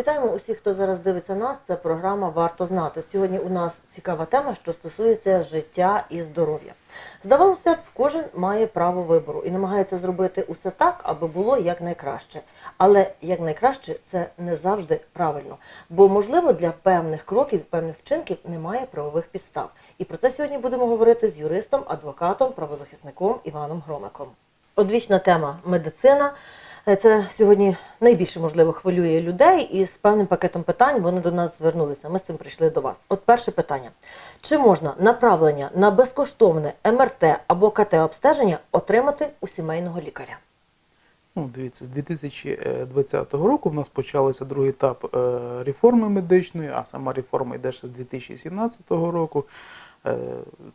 Вітаємо усіх, хто зараз дивиться нас. Це програма Варто знати. Сьогодні у нас цікава тема, що стосується життя і здоров'я. Здавалося б, кожен має право вибору і намагається зробити усе так, аби було якнайкраще. Але якнайкраще це не завжди правильно, бо можливо для певних кроків, певних вчинків немає правових підстав. І про це сьогодні будемо говорити з юристом, адвокатом, правозахисником Іваном Громиком. Одвічна тема медицина. Е, Це сьогодні найбільше можливо хвилює людей, і з певним пакетом питань вони до нас звернулися. Ми з цим прийшли до вас. От перше питання: чи можна направлення на безкоштовне МРТ або КТ обстеження отримати у сімейного лікаря? Ну, дивіться, з 2020 року в нас почався другий етап е, реформи медичної, а сама реформа йде ще з 2017 року. Е,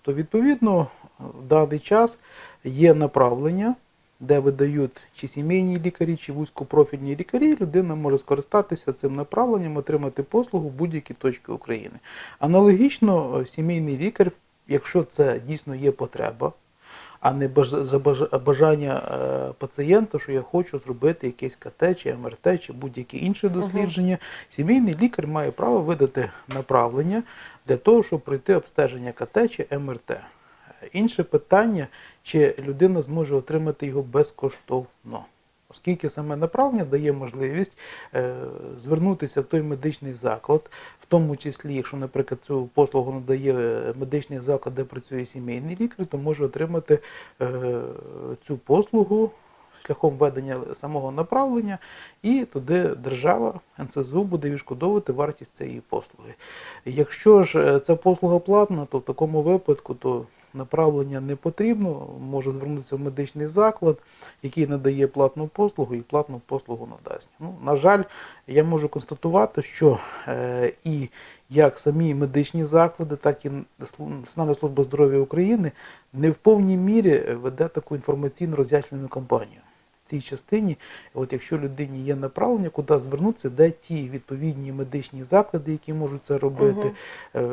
То відповідно в даний час є направлення, де видають чи сімейні лікарі, чи вузькопрофільні лікарі, людина може скористатися цим направленням, отримати послугу в будь-якій точці України. Аналогічно, е, сімейний лікар, якщо це дійсно є потреба, а не бажання е, пацієнта, що я хочу зробити якесь КТ чи МРТ чи будь-яке інше дослідження. Сімейний лікар має право видати направлення для того, щоб пройти обстеження КТ чи МРТ. Інше питання, чи людина зможе отримати його безкоштовно. Оскільки саме направлення дає можливість е, звернутися в той медичний заклад, в тому числі, якщо, наприклад, цю послугу надає е, медичний заклад, де працює сімейний лікар, то може отримати е, цю послугу шляхом введення самого направлення, і туди держава НСЗУ буде відшкодовувати вартість цієї послуги. Якщо ж ця послуга платна, то в такому випадку то направлення не потрібно, може звернутися в медичний заклад, який надає платну послугу і платну послугу надасть. Ну, на жаль, я можу констатувати, що е, і як самі медичні заклади, так і Національна служба здоров'я України не в повній мірі веде таку інформаційно роз'яснювальну кампанію. В цій частині, от якщо людині є направлення, куди звернутися, де ті відповідні медичні заклади, які можуть це робити. Е,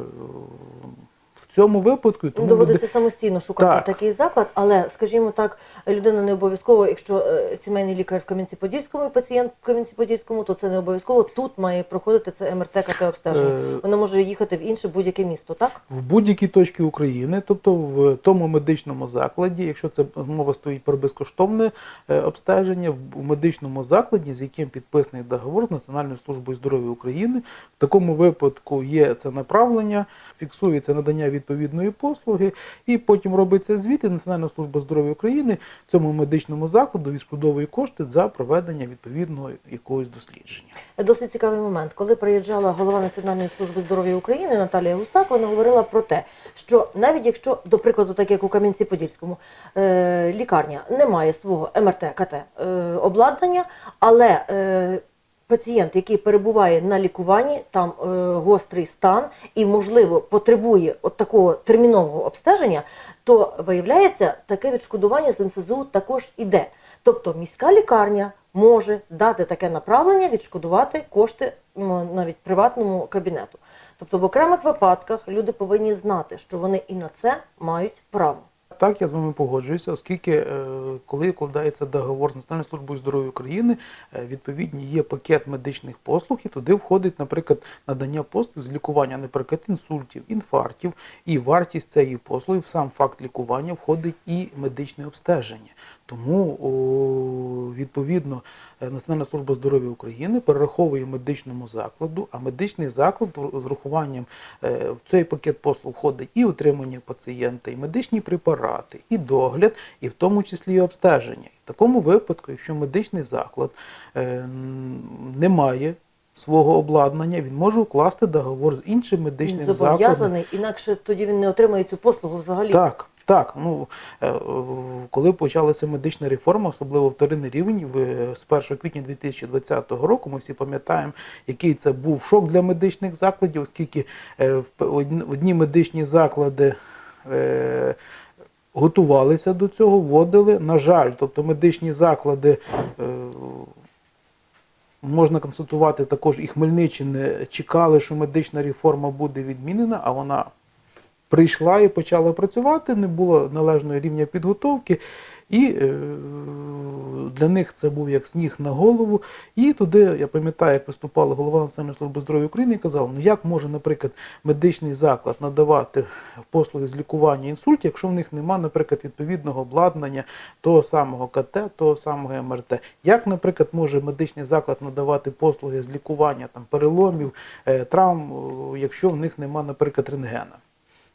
В цьому випадку тому Доводиться самостійно шукати Так. такий заклад, але, скажімо так, людина не обов'язково, якщо е, сімейний лікар в Кам'янці-Подільському і пацієнт в Кам'янці-Подільському, то це не обов'язково. Тут має проходити це МРТ КТ обстеження. Е, Вона може їхати в інше будь-яке місто, так? в будь-якій точці України, тобто в тому медичному закладі, якщо це мова стоїть про безкоштовне е, обстеження, в медичному закладі, з яким підписаний договор з Національною службою здоров'я України, в такому випадку є це направлення, фіксується надання відповідної послуги, і потім робиться звіт, і Національна служба здоров'я України цьому медичному закладу відшкодовує кошти за проведення відповідного якогось дослідження. Досить цікавий момент. Коли приїжджала голова Національної служби здоров'я України Наталія Гусак, вона говорила про те, що навіть якщо, до прикладу, так як у Кам'янці-Подільському, е, лікарня не має свого МРТ, КТ е, обладнання, але е, пацієнт, який перебуває на лікуванні, там е, гострий стан і, можливо, потребує от такого термінового обстеження, то виявляється, таке відшкодування з НСЗУ також іде. Тобто міська лікарня може дати таке направлення, відшкодувати кошти навіть приватному кабінету. Тобто в окремих випадках люди повинні знати, що вони і на це мають право. Так, я з вами погоджуюся, оскільки е, коли укладається договор з Національною службою здоров'я України, е, відповідні є пакет медичних послуг, і туди входить, наприклад, надання послуг з лікування, наприклад, інсультів, інфарктів, і вартість цієї послуги, в сам факт лікування входить і медичне обстеження. Тому о, відповідно е, Національна служба здоров'я України перераховує медичному закладу, а медичний заклад з урахуванням е, в цей пакет послуг входить і утримання пацієнта, і медичні препарати, і догляд, і в тому числі і обстеження. В такому випадку, якщо медичний заклад е, не має свого обладнання, він може укласти договор з іншим медичним закладом. зобов'язаний, інакше тоді він не отримає цю послугу взагалі. Так, так. Ну е, коли почалася медична реформа, особливо вторинний рівень, з 1 квітня 2020 року, ми всі пам'ятаємо, який це був шок для медичних закладів, оскільки е, в одні- медичні заклади. е, Готувалися до цього, вводили. На жаль, тобто медичні заклади можна констатувати також і Хмельниччини чекали, що медична реформа буде відмінена, а вона прийшла і почала працювати, не було належного рівня підготовки. І е, для них це був як сніг на голову. І туди, я пам'ятаю, як виступала голова Національної служби здоров'я України і казав, ну як може, наприклад, медичний заклад надавати послуги з лікування інсульту, якщо в них немає, наприклад, відповідного обладнання того самого КТ, того самого МРТ. Як, наприклад, може медичний заклад надавати послуги з лікування там, переломів, е, травм, якщо в них немає, наприклад, рентгена?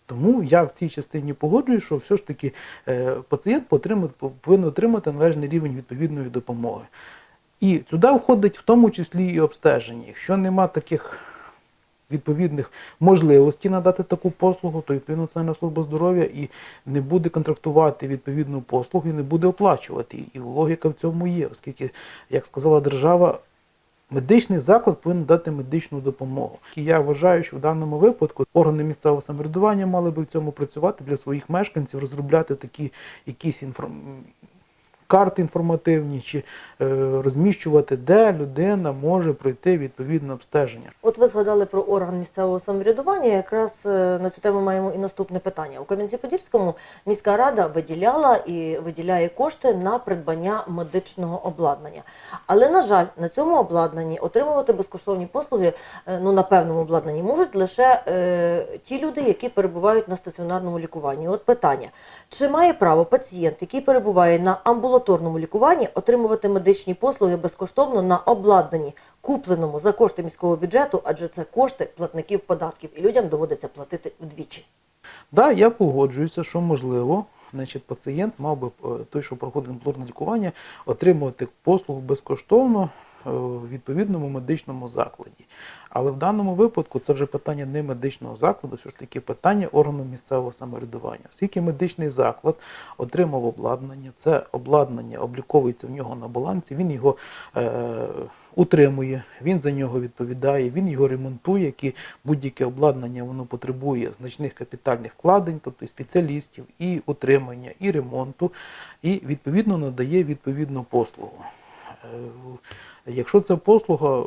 Тому я в цій частині погоджуюсь, що все ж таки е, пацієнт повинен отримати належний рівень відповідної допомоги. І сюди входить в тому числі і обстеження. Якщо нема таких відповідних можливостей надати таку послугу, то відповідно Національна служба здоров'я і не буде контрактувати відповідну послугу і не буде оплачувати. І логіка в цьому є, оскільки, як сказала держава, Медичний заклад повинен дати медичну допомогу. І я вважаю, що в даному випадку органи місцевого самоврядування мали би в цьому працювати для своїх мешканців, розробляти такі якісь інформ... карти інформативні чи е, розміщувати, де людина може пройти відповідне обстеження. От ви згадали про орган місцевого самоврядування. Якраз е, на цю тему маємо і наступне питання. У Кам'янці-Подільському міська рада виділяла і виділяє кошти на придбання медичного обладнання. Але на жаль, на цьому обладнанні отримувати безкоштовні послуги е, ну на певному обладнанні можуть лише е, ті люди, які перебувають на стаціонарному лікуванні. От питання: чи має право пацієнт, який перебуває на амбулаторному лікуванні, отримувати медичні послуги безкоштовно на обладнанні, купленому за кошти міського бюджету, адже це кошти платників податків, і людям доводиться платити вдвічі. Да, я погоджуюся, що можливо, значить, пацієнт мав би е, той, що проходить амбулаторне лікування, отримувати послугу безкоштовно в відповідному медичному закладі. Але в даному випадку це вже питання не медичного закладу, все ж таки питання органу місцевого самоврядування. Оскільки медичний заклад отримав обладнання, це обладнання обліковується в нього на балансі, він його е, утримує, він за нього відповідає, він його ремонтує, які будь-яке обладнання воно потребує значних капітальних вкладень, тобто і спеціалістів, і утримання, і ремонту, і відповідно надає відповідну послугу. Якщо це послуга,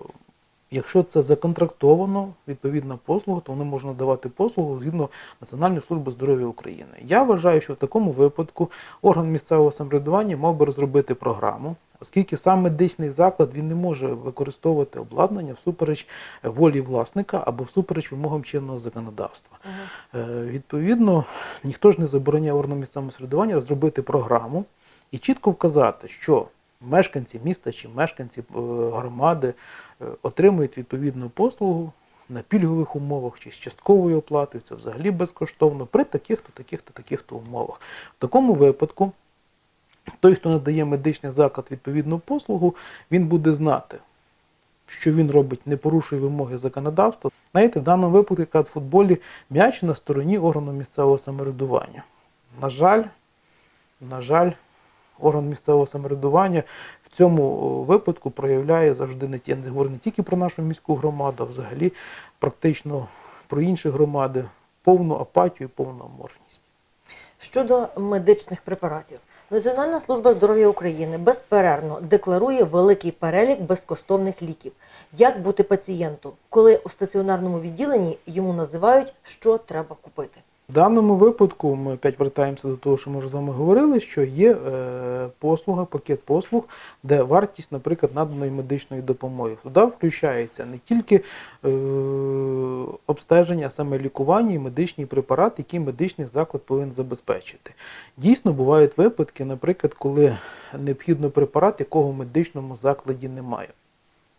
якщо це законтрактовано, відповідна послуга, то вони можна давати послугу згідно Національної служби здоров'я України. Я вважаю, що в такому випадку орган місцевого самоврядування мав би розробити програму, оскільки сам медичний заклад він не може використовувати обладнання всупереч волі власника або всупереч вимогам чинного законодавства. Е, Відповідно, ніхто ж не забороняє органам місцевого самоврядування розробити програму і чітко вказати, що мешканці міста чи мешканці е, громади е, отримують відповідну послугу на пільгових умовах чи з частковою оплатою, це взагалі безкоштовно при таких-то, таких-то, таких-то умовах. В такому випадку той, хто надає медичний заклад відповідну послугу, він буде знати, що він робить, не порушує вимоги законодавства. Знаєте, в даному випадку, як в футболі, м'яч на стороні органу місцевого самоврядування. На жаль, на жаль, орган місцевого самоврядування в цьому випадку проявляє завжди не я не говорю не тільки про нашу міську громаду, а взагалі практично про інші громади, повну апатію, повну аморфність. Щодо медичних препаратів, Національна служба здоров'я України безперервно декларує великий перелік безкоштовних ліків. Як бути пацієнту, коли у стаціонарному відділенні йому називають, що треба купити? В даному випадку ми опять вертаємося до того, що ми вже з вами говорили, що є е, послуга, пакет послуг, де вартість, наприклад, наданої медичної допомоги. Туди включається не тільки е, обстеження, а саме лікування і медичний препарат, який медичний заклад повинен забезпечити. Дійсно, бувають випадки, наприклад, коли необхідно препарат, якого в медичному закладі немає.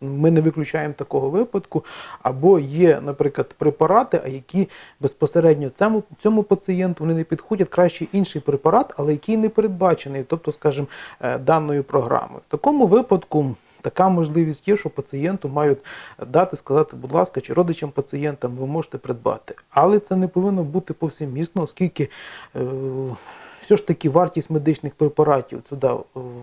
Ми не виключаємо такого випадку, або є, наприклад, препарати, які безпосередньо цьому, цьому пацієнту вони не підходять краще інший препарат, але який не передбачений, тобто, скажімо, е, даною програмою. В такому випадку така можливість є, що пацієнту мають дати, сказати, будь ласка, чи родичам пацієнтам ви можете придбати. Але це не повинно бути повсемісно, оскільки. е, все ж таки вартість медичних препаратів сюди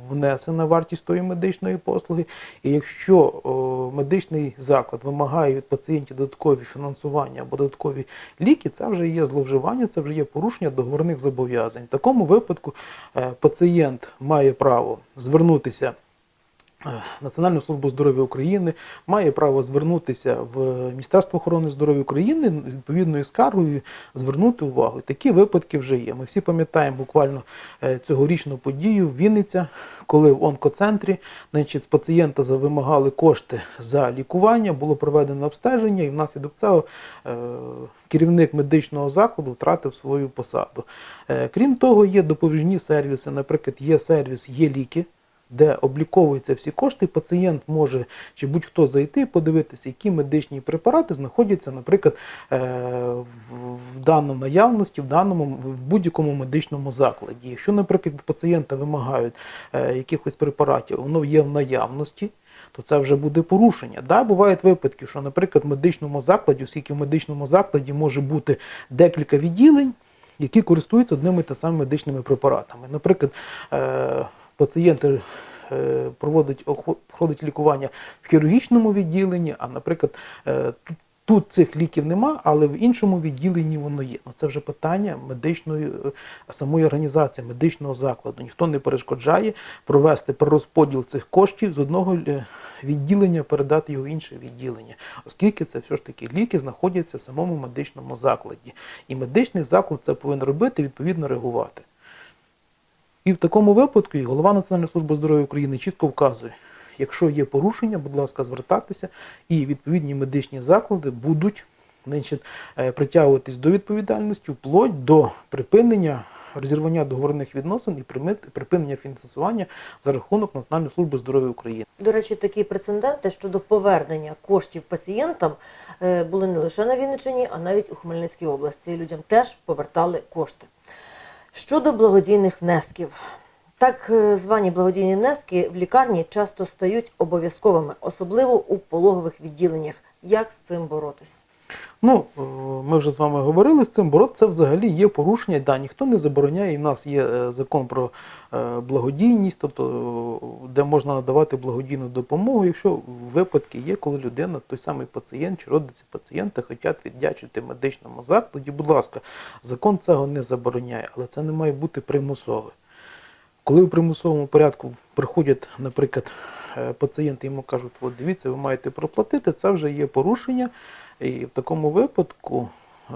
внесена вартість тої медичної послуги. І якщо о, медичний заклад вимагає від пацієнтів додаткові фінансування або додаткові ліки, це вже є зловживання, це вже є порушення договорних зобов'язань. В такому випадку е, пацієнт має право звернутися Національну службу здоров'я України має право звернутися в Міністерство охорони здоров'я України з відповідною скаргою, звернути увагу. Такі випадки вже є. Ми всі пам'ятаємо буквально е, цьогорічну подію в Вінниця, коли в онкоцентрі значить, з пацієнта вимагали кошти за лікування, було проведено обстеження, і внаслідок цього е, керівник медичного закладу втратив свою посаду. Е, Крім того, є допоміжні сервіси, наприклад, є сервіс, є ліки. Де обліковуються всі кошти, пацієнт може чи будь-хто зайти, подивитися, які медичні препарати знаходяться, наприклад, е, в- даному наявності, в даному в будь-якому медичному закладі. Якщо, наприклад, пацієнта вимагають е, якихось препаратів, воно є в наявності, то це вже буде порушення. Да, бувають випадки, що, наприклад, в медичному закладі, оскільки в медичному закладі може бути декілька відділень, які користуються одними та самими медичними препаратами. Наприклад, е, пацієнт е, проводить охо- проходить лікування в хірургічному відділенні, а, наприклад, е, тут- Тут цих ліків нема, але в іншому відділенні воно є. Ну це вже питання медичної е, самої організації, медичного закладу. Ніхто не перешкоджає провести перерозподіл цих коштів з одного відділення, передати його в інше відділення, оскільки це все ж таки ліки знаходяться в самому медичному закладі. І медичний заклад це повинен робити, відповідно реагувати. І в такому випадку і голова Національної служби здоров'я України чітко вказує, якщо є порушення, будь ласка, звертатися, і відповідні медичні заклади будуть значить, е, притягуватись до відповідальності вплоть до припинення розірвання договірних відносин і припинення фінансування за рахунок Національної служби здоров'я України. До речі, такі прецеденти щодо повернення коштів пацієнтам е, були не лише на Вінниччині, а навіть у Хмельницькій області. Людям теж повертали кошти. Щодо благодійних внесків. Так е, звані благодійні внески в лікарні часто стають обов'язковими, особливо у пологових відділеннях. Як з цим боротись? Ну, е, ми вже з вами говорили з цим, боротися це взагалі є порушення. Да, ніхто не забороняє. І в нас є е, закон про е, благодійність, тобто де можна надавати благодійну допомогу, якщо випадки є, коли людина, той самий пацієнт чи родиці пацієнта хочуть віддячити медичному закладі. Будь ласка, закон цього не забороняє, але це не має бути примусове. Коли в примусовому порядку приходять, наприклад, пацієнти йому кажуть, от дивіться, ви маєте проплатити, це вже є порушення, і в такому випадку е,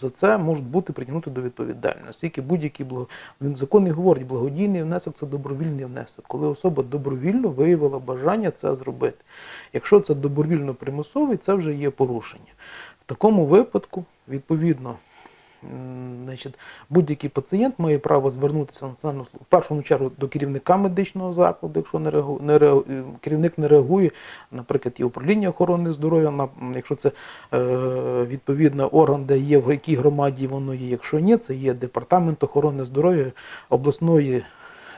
за це можуть бути притягнути до відповідальності. Тільки будь-який благо... закон і говорить, благодійний внесок це добровільний внесок, коли особа добровільно виявила бажання це зробити. Якщо це добровільно примусовий, це вже є порушення. В такому випадку, відповідно, Значить, будь-який пацієнт має право звернутися на національну в першу чергу до керівника медичного закладу, якщо не реагу, не реагу- е, керівник не реагує, наприклад, є управління охорони здоров'я, якщо це е, відповідно орган, де є в якій громаді воно є. Якщо ні, це є департамент охорони здоров'я обласної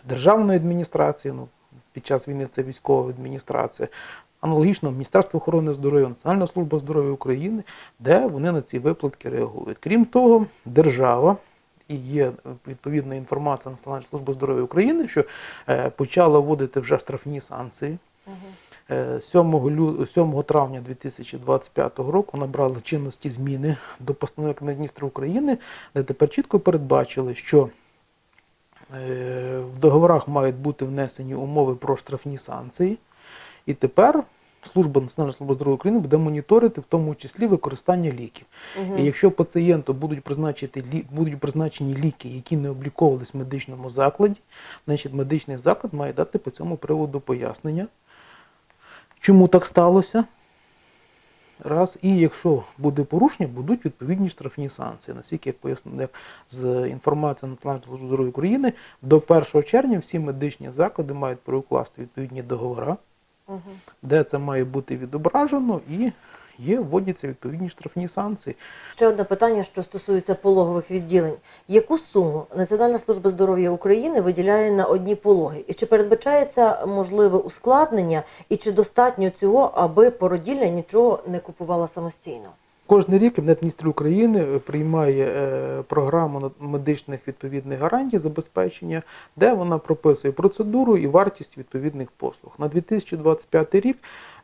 державної адміністрації. Ну, під час війни це військова адміністрація. Аналогічно Міністерство охорони здоров'я, Національна служба здоров'я України, де вони на ці виплатки реагують. Крім того, держава і є відповідна інформація Національної служби здоров'я України, що е, почала вводити вже штрафні санкції. Е, 7, 7 травня 2025 року набрали чинності зміни до постанови міністрів України, де тепер чітко передбачили, що е, в договорах мають бути внесені умови про штрафні санкції. І тепер служба Національної служби здоров'я України буде моніторити в тому числі використання ліків. Мгм. І якщо пацієнту будуть призначити будуть призначені ліки, які не обліковувались в медичному закладі, значить медичний заклад має дати по цьому приводу пояснення, чому так сталося. Раз, і якщо буде порушення, будуть відповідні штрафні санкції. Наскільки як пояснив як з інформації Національної служби здоров'я України, до 1 червня всі медичні заклади мають переукласти відповідні договори, Мгм. де це має бути відображено, і є вводяться відповідні штрафні санкції. Ще одне питання, що стосується пологових відділень. Яку суму Національна служба здоров'я України виділяє на одні пологи? І чи передбачається можливе ускладнення, і чи достатньо цього, аби породілля нічого не купувала самостійно? Кожний рік Кабінет міністрів України е, приймає е, програму медичних відповідних гарантій забезпечення, де вона прописує процедуру і вартість відповідних послуг. На 2025 рік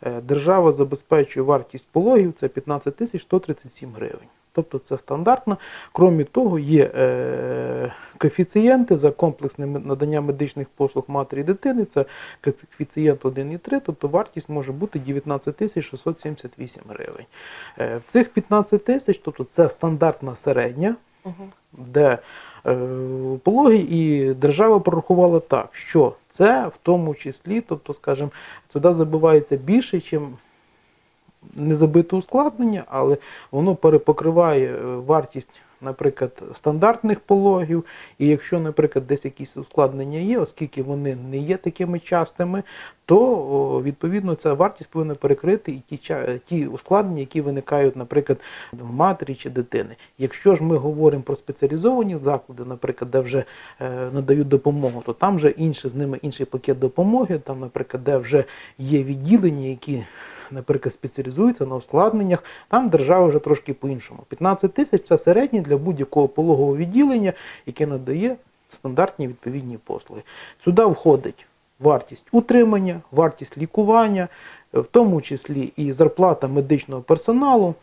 е, держава забезпечує вартість пологів це 15 тисяч 137 гривень. Тобто це стандартно. Крім того, є е, коефіцієнти за комплексне надання медичних послуг матері і дитини. Це коефіцієнт 1,3, тобто вартість може бути 19 тисяч 678 гривень. Е, в цих 15 тисяч, тобто це стандартна середня, Угу. де е, пологи, і держава прорахувала так, що це в тому числі, тобто, скажімо, сюди забивається більше, ніж не забите ускладнення, але воно перепокриває е, вартість, наприклад, стандартних пологів. І якщо, наприклад, десь якісь ускладнення є, оскільки вони не є такими частими, то відповідно ця вартість повинна перекрити і ті, ті ускладнення, які виникають, наприклад, в матері чи дитини. Якщо ж ми говоримо про спеціалізовані заклади, наприклад, де вже е, надають допомогу, то там вже інше з ними інший пакет допомоги, там, наприклад, де вже є відділення, які наприклад, спеціалізуються на ускладненнях, там держава вже трошки по-іншому. 15 тисяч це середнє для будь-якого пологового відділення, яке надає стандартні відповідні послуги. Сюди входить вартість утримання, вартість лікування, в тому числі і зарплата медичного персоналу.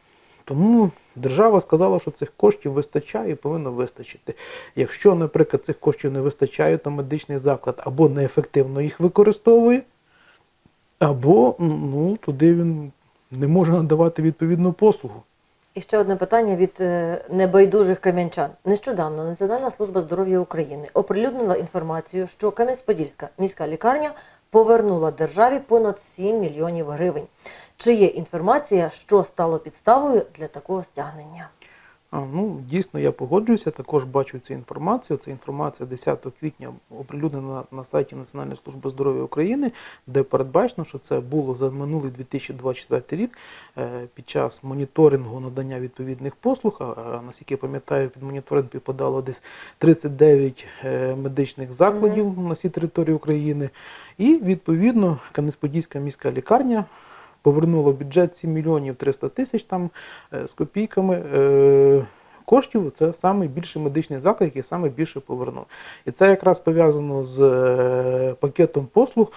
Тому держава сказала, що цих коштів вистачає і повинно вистачити. Якщо, наприклад, цих коштів не вистачає, то медичний заклад або неефективно їх використовує, або ну, туди він не може надавати відповідну послугу. І ще одне питання від е, небайдужих кам'янчан. Нещодавно Національна служба здоров'я України оприлюднила інформацію, що Кам'янець-Подільська міська лікарня повернула державі понад 7 мільйонів гривень. Чи є інформація, що стало підставою для такого стягнення? А, ну, дійсно, я погоджуюся, також бачу цю інформацію. Це інформація 10 квітня оприлюднена на сайті Національної служби здоров'я України, де передбачено, що це було за минулий 2024 рік е, під час моніторингу надання відповідних послуг. А, наскільки я пам'ятаю, під моніторинг підпадало десь 39 е, медичних закладів на всій території України. І відповідно Кам'янець-Подільська міська лікарня повернула в бюджет 7 мільйонів 300 тисяч там е, з копійками. е, Коштів це найбільший медичний заклад, який саме більше повернув. І це якраз пов'язано з е, пакетом послуг.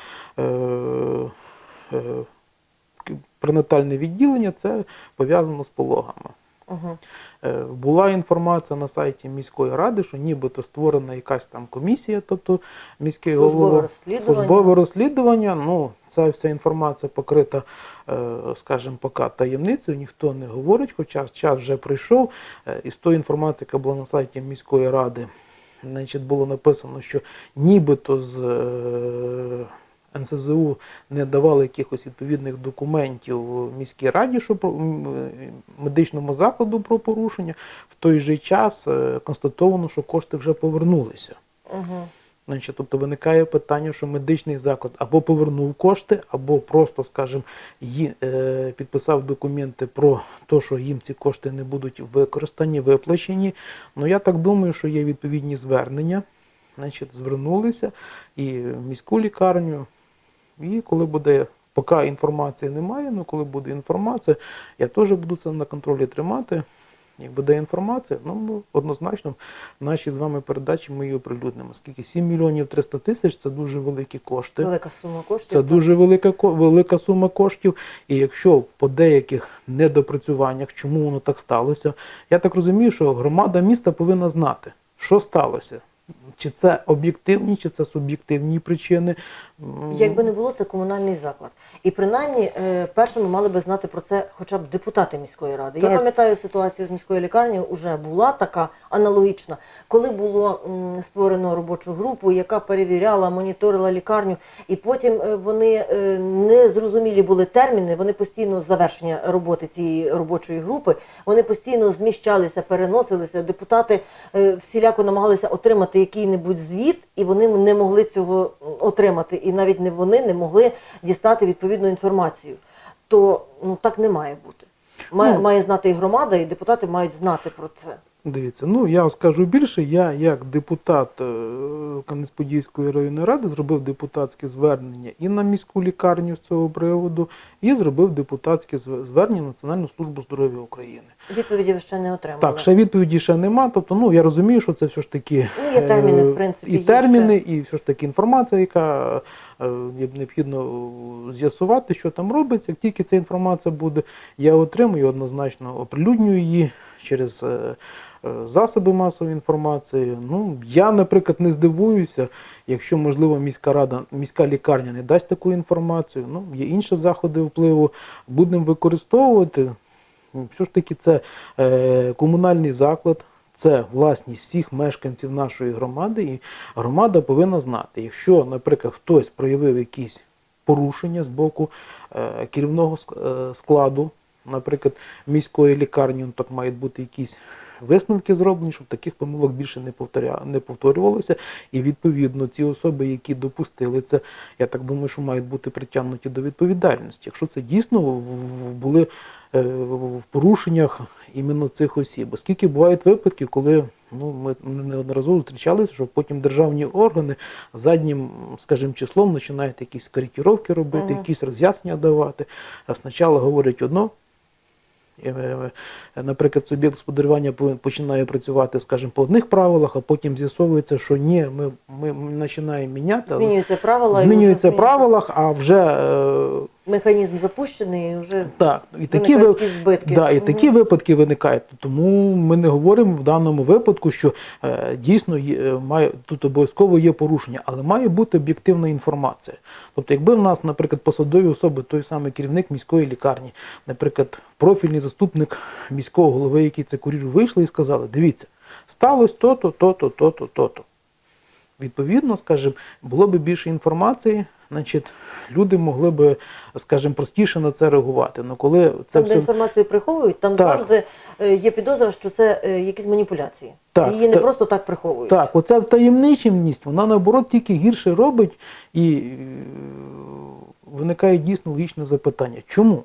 Пренатальне відділення це пов'язано з пологами. Угу. Була інформація на сайті міської ради, що нібито створена якась там комісія, тобто міський Службове голова розслідування. службове розслідування. Ну, ця вся інформація покрита, е, скажімо, поки таємницею, ніхто не говорить, хоча час вже прийшов. Е, І з тої інформації, яка була на сайті міської ради, значить, було написано, що нібито з НСЗУ не давали якихось відповідних документів міській раді, що про медичному закладу про порушення. В той же час е, констатовано, що кошти вже повернулися. Угу. Значить, тобто виникає питання, що медичний заклад або повернув кошти, або просто, скажімо, ї- е, підписав документи про те, що їм ці кошти не будуть використані, виплачені. Ну я так думаю, що є відповідні звернення. Значить, звернулися і в міську лікарню. І коли буде, поки інформації немає, ну коли буде інформація, я теж буду це на контролі тримати. Як буде інформація, ну однозначно в нашій з вами передачі ми її оприлюднимо. Оскільки 7 мільйонів 300 тисяч це дуже великі кошти. Велика сума коштів. Це так. дуже велика велика сума коштів. І якщо по деяких недопрацюваннях, чому воно так сталося, я так розумію, що громада міста повинна знати, що сталося. Чи це об'єктивні, чи це суб'єктивні причини. Якби не було, це комунальний заклад. І принаймні е, першими мали би знати про це хоча б депутати міської ради. Я пам'ятаю ситуацію з міською лікарнею, вже була така аналогічна, коли було створено робочу групу, яка перевіряла, моніторила лікарню, і потім е, вони е, не зрозумілі були терміни. Вони постійно завершення роботи цієї робочої групи, вони постійно зміщалися, переносилися. Депутати е, всіляко намагалися отримати який-небудь звіт, і вони не могли цього отримати. І навіть не вони не могли дістати відповідну інформацію. То ну так не має бути. Має, Ну. має знати і громада, і депутати мають знати про це. Дивіться, ну я скажу більше, я як депутат е, Кам'янець-Подільської районної ради зробив депутатське звернення і на міську лікарню з цього приводу, і зробив депутатське звернення в Національну службу здоров'я України. Відповіді ви ще не отримали. Так, ще відповіді ще нема. Тобто, ну я розумію, що це все ж таки Ну, є терміни, в е, принципі, і терміни, і все ж таки інформація, яка е, необхідно з'ясувати, що там робиться. Як тільки ця інформація буде, я отримую однозначно оприлюднюю її. через засоби масової інформації. Ну, я, наприклад, не здивуюся, якщо, можливо, міська рада, міська лікарня не дасть таку інформацію. Ну, є інші заходи впливу, будемо використовувати. Ну, Все ж таки, це е, комунальний заклад, це власність всіх мешканців нашої громади, і громада повинна знати, якщо, наприклад, хтось проявив якісь порушення з боку е, керівного е, складу, наприклад, міської лікарні, ну, так мають бути якісь висновки зроблені, щоб таких помилок більше не, повторя... не повторювалося. І відповідно ці особи, які допустили це, я так думаю, що мають бути притягнуті до відповідальності. Якщо це дійсно були е, в порушеннях іменно цих осіб. Оскільки бувають випадки, коли ну, ми неодноразово зустрічалися, що потім державні органи заднім, скажімо, числом починають якісь коректировки робити, Мгм. якісь роз'яснення давати. А спочатку говорять одно. Е, е, Наприклад, суб'єкт господарювання починає працювати, скажімо, по одних правилах, а потім з'ясовується, що ні, ми, ми, починаємо міняти, Змінюються правила. змінюються правилах, а вже е, Механізм запущений, і вже так, і такі виникають збитки. Да, і Мгм. такі випадки виникають. Тому ми не говоримо в даному випадку, що е, дійсно є, е, має тут обов'язково є порушення, але має бути об'єктивна інформація. Тобто, якби в нас, наприклад, посадові особи, той самий керівник міської лікарні, наприклад, профільний заступник міського голови, який це курірує, вийшли і сказали: дивіться, сталося то-то, то-то, то-то, то-то. Відповідно, скажімо, було б більше інформації, значить, люди могли би, скажімо, простіше на це реагувати. Ну коли це Там, де інформацію приховують, там Так. завжди е, є підозра, що це е, якісь маніпуляції. Так, Її не та- просто так приховують. Так, оця втаємниченість, вона наоборот тільки гірше робить і е, виникає дійсно логічне запитання. Чому?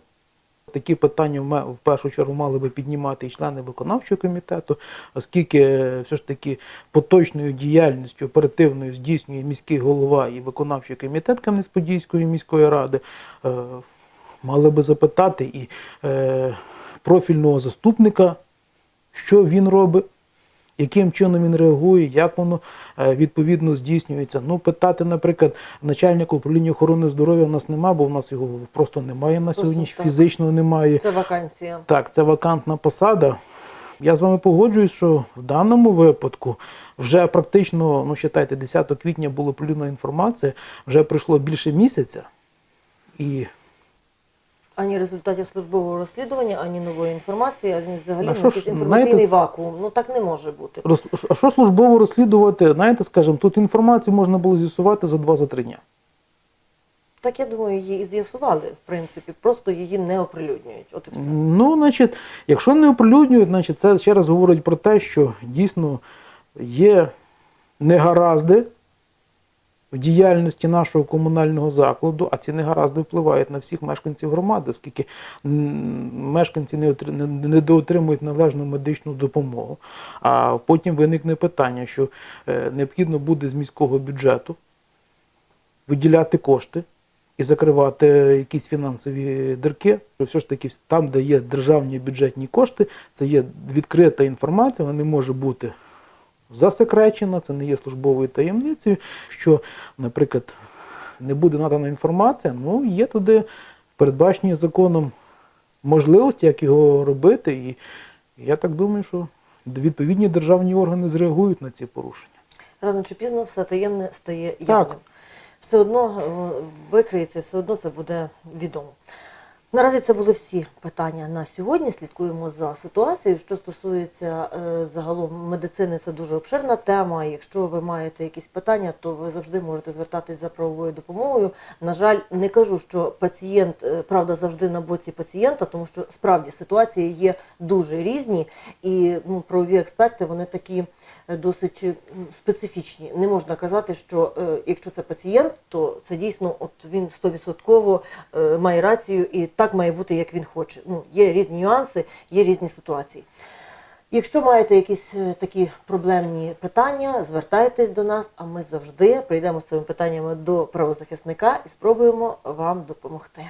Такі питання в першу чергу мали би піднімати і члени виконавчого комітету, оскільки е, все ж таки поточною діяльністю оперативною здійснює міський голова і виконавчий комітет Кам'янець-Подільської міської ради, е, мали би запитати і е, профільного заступника, що він робить, яким чином він реагує, як воно е, відповідно здійснюється. Ну, питати, наприклад, начальника управління охорони здоров'я у нас немає, бо у нас його просто немає на Просто сьогодні, так. фізично немає. Це вакансія. Так, це вакантна посада. Я з вами погоджуюсь, що в даному випадку вже практично, ну вважайте, 10 квітня була оприлюднена інформація, вже пройшло більше місяця. І Ані результатів службового розслідування, ані нової інформації, ані взагалі ну, якийсь інформаційний знаєте, вакуум. Ну так не може бути. роз- а що службово розслідувати? Знаєте, скажімо, тут інформацію можна було з'ясувати за 2-3 дня. Так я думаю, її і з'ясували, в принципі, просто її не оприлюднюють. От і все. Ну, значить, якщо не оприлюднюють, значить це ще раз говорить про те, що дійсно є негаразди в діяльності нашого комунального закладу, а ці негаразди впливають на всіх мешканців громади, оскільки мешканці не, отри- не- не доотримують належну медичну допомогу. А потім виникне питання, що е, необхідно буде з міського бюджету виділяти кошти і закривати якісь фінансові дирки. Все ж таки, там, де є державні бюджетні кошти, це є відкрита інформація, вона не може бути засекречена, це не є службовою таємницею. Що, наприклад, не буде надана інформація, ну є туди передбачені законом можливості, як його робити. І я так думаю, що відповідні державні органи зреагують на ці порушення. Рано чи пізно все таємне стає Так. Все одно е, викриється, все одно це буде відомо. Наразі це були всі питання на сьогодні. Слідкуємо за ситуацією. Що стосується е, загалом медицини, це дуже обширна тема. Якщо ви маєте якісь питання, то ви завжди можете звертатись за правовою допомогою. На жаль, не кажу, що пацієнт е, правда завжди на боці пацієнта, тому що справді ситуації є дуже різні, і ну, правові експерти вони такі досить специфічні. Не можна казати, що е, якщо це пацієнт, то це дійсно от він 100% е, має рацію і так має бути, як він хоче. Ну, є різні нюанси, є різні ситуації. Якщо маєте якісь е, такі проблемні питання, звертайтесь до нас, а ми завжди прийдемо з цими питаннями до правозахисника і спробуємо вам допомогти.